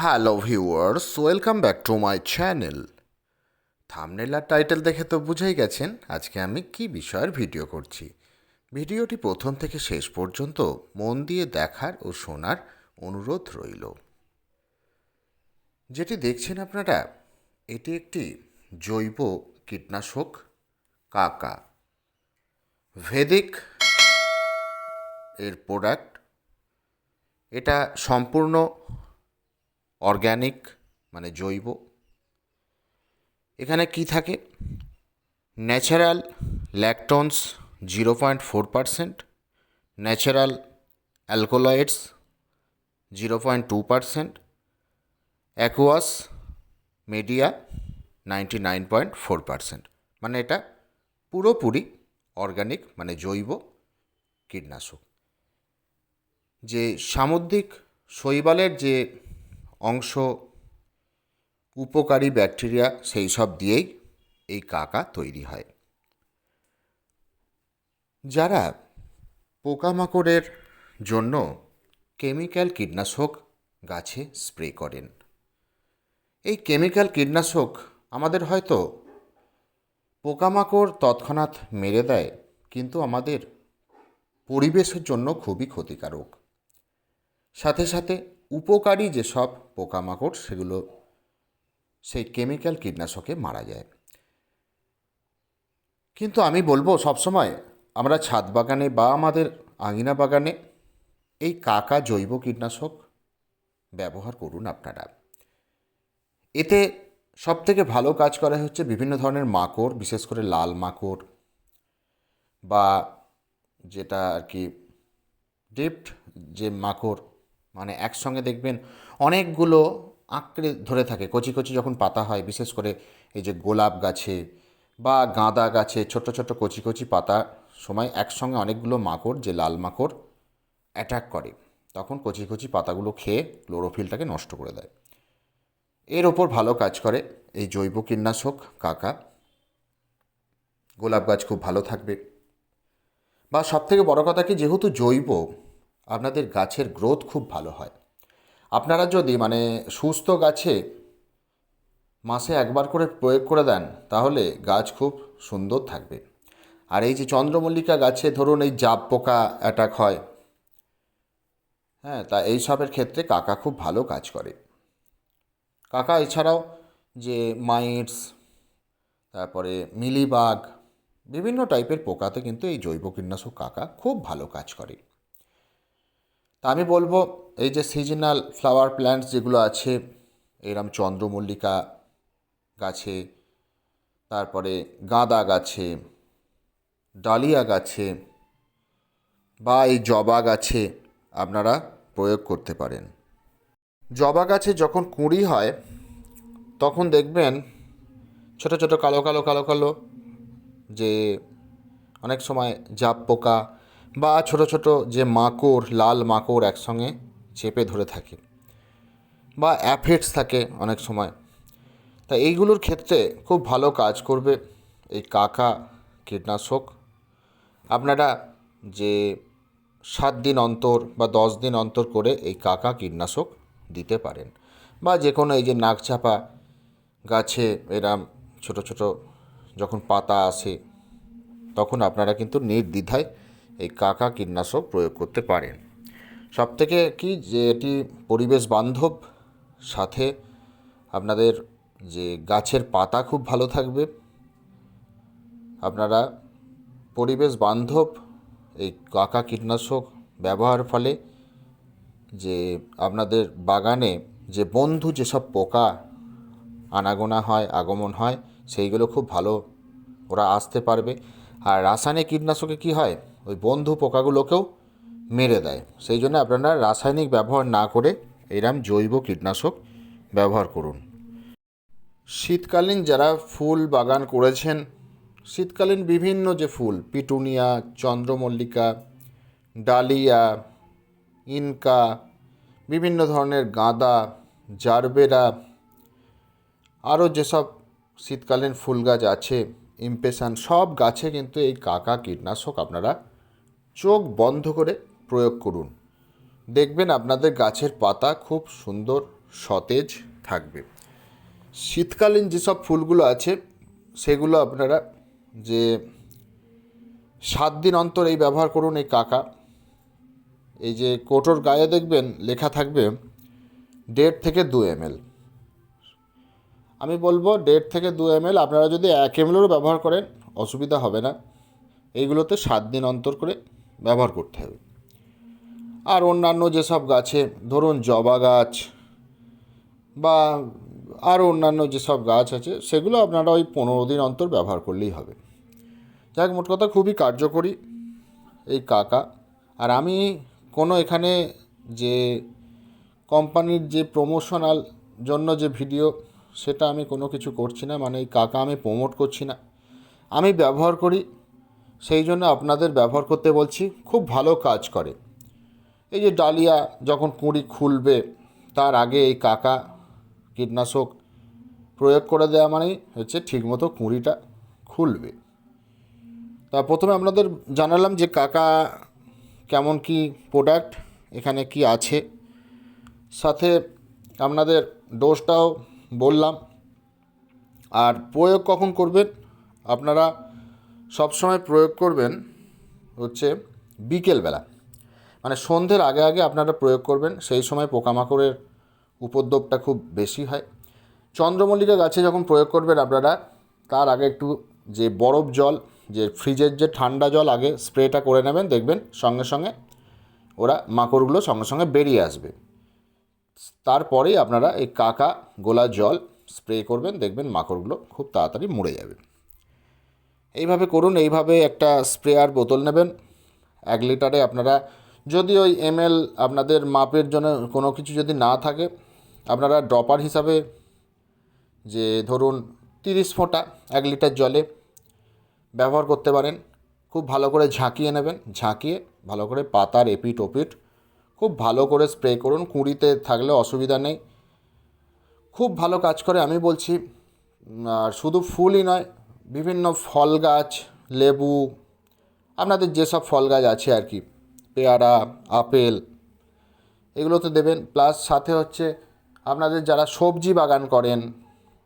Hello viewers, welcome back to my channel. Thumbnail R title দেখে তো বুঝেই গেছেন আজকে আমি কি বিষয়ের ভিডিও করছি। ভিডিওটি প্রথম থেকে শেষ পর্যন্ত মন দিয়ে দেখার ও শোনার অনুরোধ রইল। যেটি দেখছেন আপনারা, এটি একটি জৈব কীটনাশক কাকা। ভেদিক এর প্রোডাক্ট এটা সম্পূর্ণ অর্গ্যানিক মানে জৈব। এখানে কি থাকে? Natural lactones zero point four percent, natural alkaloids zero point two percent, aqueous media ninety nine point four percent. মানে এটা পুরোপুরি অর্গ্যানিক মানে জৈব কীটনাশক। যে সামুদ্রিক শৈবালের যে অংশ, উপকারী ব্যাকটেরিয়া সেই সব দিয়েই এই কাকা তৈরি হয়। যারা পোকামাকড়ের জন্য কেমিক্যাল কীটনাশক গাছে স্প্রে করেন। এই কেমিক্যাল কীটনাশক আমাদের হয়তো পোকামাকড় তৎক্ষণাৎ মেরে দেয়, কিন্তু আমাদের পরিবেশের জন্য খুবই ক্ষতিকারক। সাথে সাথে উপকারী যেসব পোকামাকড় সেগুলো, সেই কেমিক্যাল কীটনাশকে মারা যায়। কিন্তু আমি বলব সবসময় আমরা ছাদ বাগানে বা আমাদের আঙিনা বাগানে এই কাকা জৈব কীটনাশক ব্যবহার করুন আপনারা। এতে সব থেকে ভালো কাজ করা হচ্ছে বিভিন্ন ধরনের মাকড়, বিশেষ করে লাল মাকড় বা যেটা আর কি ডিপ্ট যে মাকড় মানে একসঙ্গে দেখবেন অনেকগুলো আঁকড়ে ধরে থাকে, কচি কচি যখন পাতা হয়, বিশেষ করে এই যে গোলাপ গাছে বা গাঁদা গাছে ছোট ছোট কচি কচি পাতা সময় একসঙ্গে অনেকগুলো মাকড়, যে লাল মাকড় অ্যাটাক করে, তখন কচি কচি পাতাগুলো খেয়ে ক্লোরোফিলটাকে নষ্ট করে দেয়। এর ওপর ভালো কাজ করে, এই জৈব কীটনাশক, কাকা। গোলাপ গাছ খুব ভালো থাকবে। বা সবথেকে বড় কথা কি, যেহেতু জৈব আপনাদের গাছের গ্রোথ খুব ভালো হয়। আপনারা যদি মানে সুস্থ গাছে মাসে একবার করে প্রয়োগ করে দেন, তাহলে গাছ খুব সুন্দর থাকবে। আর এই যে চন্দ্রমল্লিকা গাছে ধরুন এই জাপ পোকা অ্যাটাক হয় হ্যাঁ তা এই সবের ক্ষেত্রে কাকা খুব ভালো কাজ করে। কাকা এছাড়াও যে মাইটস, তারপরে মিলিবাগ, বিভিন্ন টাইপের পোকাতে কিন্তু এই জৈব কীটনাশক কাকা খুব ভালো কাজ করে। তা আমি বলব, এই যে সিজনাল ফ্লাওয়ার প্ল্যান্টস যেগুলো আছে, এরম চন্দ্রমল্লিকা গাছে, তারপরে গাঁদা গাছে, ডালিয়া গাছে বা এই জবা গাছে আপনারা প্রয়োগ করতে পারেন। জবা গাছে যখন কুঁড়ি হয়, তখন দেখবেন ছোট ছোট কালো কালো কালো কালো যে অনেক সময় জাপ পোকা বা ছোট ছোট যে মাকড়, লাল মাকড় একসঙ্গে চেপে ধরে থাকে বা অ্যাফিডস থাকে অনেক সময়। তা এইগুলোর ক্ষেত্রে খুব ভালো কাজ করবে এই কাকা কীটনাশক। আপনারা যে সাত দিন অন্তর বা দশ দিন অন্তর করে এই কাকা কীটনাশক দিতে পারেন বা যে কোনো এই যে নাকচাপা গাছে এরম ছোট ছোট যখন পাতা আসে, তখন আপনারা কিন্তু নির্দ্বিধায় এই কাকা কীটনাশক প্রয়োগ করতে পারেন। সব থেকে কি যে এটি পরিবেশ বান্ধব, সাথে আপনাদের যে গাছের পাতা খুব ভালো থাকবে। আপনারা পরিবেশ বান্ধব এই কাকা কীটনাশক ব্যবহার ফলে যে আপনাদের বাগানে যে বন্ধু যেসব পোকা, আনাগোনা হয়, আগমন হয়, সেইগুলো খুব ভালো ওরা আসতে পারবে। আর রাসায়নিক কীটনাশকে কী হয়? ওই বন্ধু পোকাগুলোকেও মেরে দেয়। সেই জন্য আপনারা রাসায়নিক ব্যবহার না করে এরম জৈব কীটনাশক ব্যবহার করুন। শীতকালীন যারা ফুল বাগান করেছেন, শীতকালীন বিভিন্ন যে ফুল, পিটুনিয়া, চন্দ্রমল্লিকা, ডালিয়া, ইনকা, বিভিন্ন ধরনের গাঁদা, জারবেরা, আরও যেসব শীতকালীন ফুল গাছ আছে ইমপেশান সব গাছে কিন্তু এই কাকা কীটনাশক আপনারা চোখ বন্ধ করে প্রয়োগ করুন। দেখবেন আপনাদের গাছের পাতা খুব সুন্দর সতেজ থাকবে। শীতকালীন যেসব ফুলগুলো আছে, সেগুলো আপনারা যে সাত দিন অন্তর এই ব্যবহার করুন এই কাকা। এই যে কোটোর গায়ে দেখবেন লেখা থাকবে দেড় থেকে দু এমএল। আমি বলব দেড় থেকে দু এমএল, আপনারা যদি এক এমএলেরও ব্যবহার করেন, অসুবিধা হবে না। এইগুলোতে সাত দিন অন্তর করে ব্যবহার করতে হবে। আর অন্যান্য যেসব গাছে, ধরুন জবা গাছ বা আরও অন্যান্য যেসব গাছ আছে, সেগুলো আপনারা ওই পনেরো দিন অন্তর ব্যবহার করলেই হবে। যাক, মোট কথা খুবই কার্যকরী এই কাকা। আর আমি কোনো এখানে যে কোম্পানির যে প্রমোশনাল জন্য যে ভিডিও সেটা আমি কোনো কিছু করছি না। মানে এই কাকা আমি প্রমোট করছি না। আমি ব্যবহার করি সেই জন্য আপনাদের ব্যবহার করতে বলছি, খুব ভালো কাজ করে। এই যে ডালিয়া যখন কুঁড়ি খুলবে, তার আগে এই কাকা কীটনাশক প্রয়োগ করে দেওয়া মানেই হচ্ছে ঠিকমতো কুঁড়িটা খুলবে। তা প্রথমে আপনাদের জানালাম যে কাকা কেমন কি প্রোডাক্ট এখানে কি আছে। সাথে আপনাদের ডোজটাও বললাম। আর প্রয়োগ কখন করবেন, আপনারা সবসময় প্রয়োগ করবেন হচ্ছে বিকেলবেলা। মানে সন্ধ্যের আগে আগে আপনারা প্রয়োগ করবেন, সেই সময় পোকামাকড়ের উপদ্রবটা খুব বেশি হয়। চন্দ্রমল্লিকা গাছে যখন প্রয়োগ করবেন আপনারা, তার আগে একটু যে বরফ জল, যে ফ্রিজের যে ঠান্ডা জল আগে স্প্রেটা করে নেবেন, দেখবেন সঙ্গে সঙ্গে ওরা মাকড়গুলো সঙ্গে সঙ্গে বেরিয়ে আসবে। তারপরেই আপনারা এই কাকা গোলা জল স্প্রে করবেন, দেখবেন মাকড়গুলো খুব তাড়াতাড়ি মরে যাবে। এইভাবে করুন, এইভাবে একটা স্প্রেয়ার বোতল নেবেন। এক লিটারে আপনারা, যদি ওই এমএল আপনাদের মাপের জন্য কোনো কিছু যদি না থাকে, আপনারা ড্রপার হিসাবে যে ধরুন তিরিশ ফোঁটা এক লিটার জলে ব্যবহার করতে পারেন। খুব ভালো করে ঝাঁকিয়ে নেবেন, ঝাঁকিয়ে ভালো করে পাতার এপিট ওপিট খুব ভালো করে স্প্রে করুন, কুঁড়িতে থাকলে অসুবিধা নেই। খুব ভালো কাজ করে, আমি বলছি আর শুধু ফুলই নয় বিভিন্ন ফল গাছ, লেবু, আপনাদের যেসব ফল গাছ আছে আর কি, পেয়ারা, আপেল, এগুলোতে দেবেন। প্লাস সাথে হচ্ছে আপনাদের যারা সবজি বাগান করেন,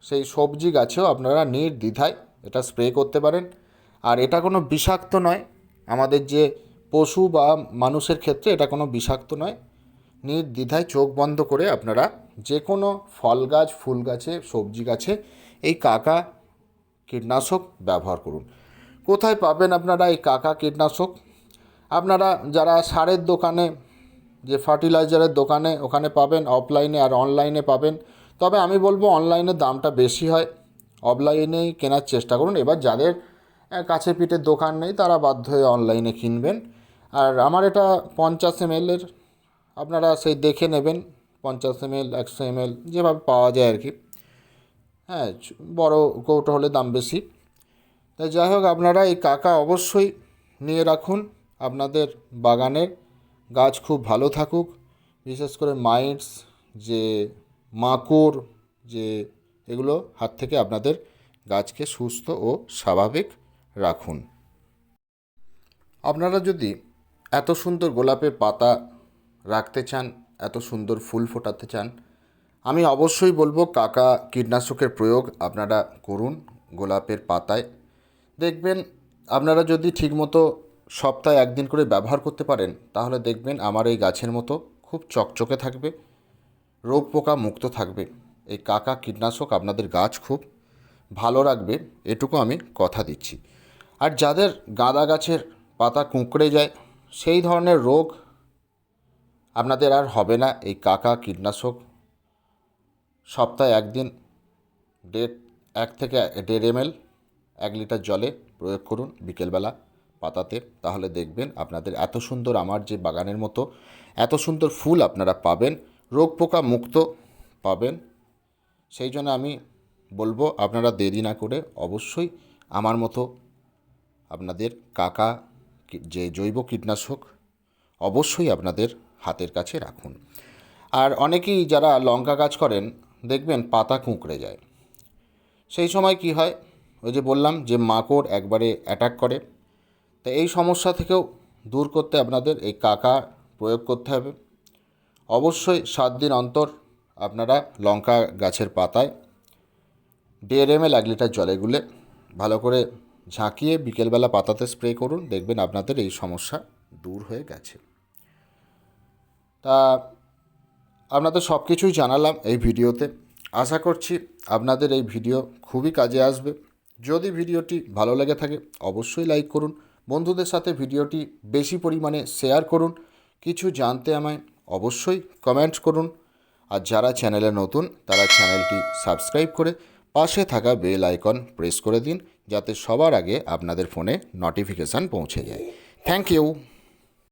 সেই সবজি গাছেও আপনারা নির্দ্বিধায় এটা স্প্রে করতে পারেন। আর এটা কোনো বিষাক্ত নয়, আমাদের যে পশু বা মানুষের ক্ষেত্রে এটা কোনো বিষাক্ত নয়। নির্দ্বিধায় চোখ বন্ধ করে আপনারা যে কোনো ফল গাছ, ফুল গাছে, সবজি গাছে এই কাকা কীটনাশক ব্যবহার করুন। কোথায় পাবেন আপনারা এই কাকা কীটনাশক? আপনারা যারা সারের দোকানে, যে ফার্টিলাইজারের দোকানে, ওখানে পাবেন অফলাইনে আর অনলাইনে পাবেন। তবে আমি বলব অনলাইনে দামটা বেশি হয়। অফলাইনেই কেনার চেষ্টা করুন। এবার যাদের কাছে পিঠের দোকান নেই, তারা বাধ্য হয়ে অনলাইনে কিনবেন। আর আমার এটা পঞ্চাশ এমএলের আপনারা সেই দেখে নেবেন। পঞ্চাশ এমএল একশো এমএল যেভাবে পাওয়া যায় আর কি। হ্যাঁ বড় কৌটো হলে দাম বেশি। তাই যাই হোক, আপনারা এই কাকা অবশ্যই নিয়ে রাখুন। আপনাদের বাগানের গাছ খুব ভালো থাকুক। বিশেষ করে মাইটস, যে মাকড়, যে এগুলো হাত থেকে আপনাদের গাছকে সুস্থ ও স্বাভাবিক রাখুন। আপনারা যদি এত সুন্দর গোলাপের পাতা রাখতে চান, এত সুন্দর ফুল ফোটাতে চান আমি অবশ্যই বলব, কাকা কীটনাশকের প্রয়োগ আপনারা করুন গোলাপের পাতায়। দেখবেন আপনারা যদি ঠিকমতো সপ্তাহে একদিন করে ব্যবহার করতে পারেন, তাহলে দেখবেন আমার এই গাছের মতো খুব চকচকে থাকবে, রোগ পোকা মুক্ত থাকবে। এই কাকা কীটনাশক আপনাদের গাছ খুব ভালো রাখবে, এটুকু আমি কথা দিচ্ছি। আর যাদের গাঁদা গাছের পাতা কুঁকড়ে যায়, সেই ধরনের রোগ আপনাদের আর হবে না। এই কাকা কীটনাশক সপ্তাহে একদিন দেড়, এক থেকে দেড় এমএল, এক লিটার জলে প্রয়োগ করুন বিকেলবেলা পাতাতে। তাহলে দেখবেন আপনাদের এত সুন্দর আমার যে বাগানের মতো, এত সুন্দর ফুল আপনারা পাবেন রোগ পোকা মুক্ত পাবেন। সেই জন্য আমি বলব, আপনারা দেরি না করে অবশ্যই আমার মতো আপনাদের কাকা যে জৈব কীটনাশক, অবশ্যই আপনাদের হাতের কাছে রাখুন। আর অনেকেই যারা লঙ্কা গাছ করেন দেখবেন পাতা কুঁকড়ে যায়। সেই সময় কি হয়? ওই যে বললাম যে মাকড় একবারে অ্যাটাক করে। তো এই সমস্যা থেকেও দূর করতে আপনাদের এই কাকা প্রয়োগ করতে হবে। অবশ্যই সাত দিন অন্তর আপনারা লঙ্কা গাছের পাতায় দেড় এম এল এক লিটার জলে গুলে ভালো করে ঝাঁকিয়ে বিকেলবেলা পাতাতে স্প্রে করুন। দেখবেন আপনাদের এই সমস্যা দূর হয়ে গেছে। তা আপনাদের সব কিছুই জানালাম এই ভিডিওতে। আশা করছি আপনাদের এই ভিডিও খুবই কাজে আসবে। যদি ভিডিওটি ভালো লেগে থাকে, অবশ্যই লাইক করুন। বন্ধুদের সাথে ভিডিওটি বেশি পরিমাণে শেয়ার করুন। কিছু জানতে আমায় অবশ্যই কমেন্ট করুন। আর যারা চ্যানেলে নতুন, তারা চ্যানেলটি সাবস্ক্রাইব করে পাশে থাকা বেল আইকন প্রেস করে দিন, যাতে সবার আগে আপনাদের ফোনে নোটিফিকেশান পৌঁছে যায়। Thank you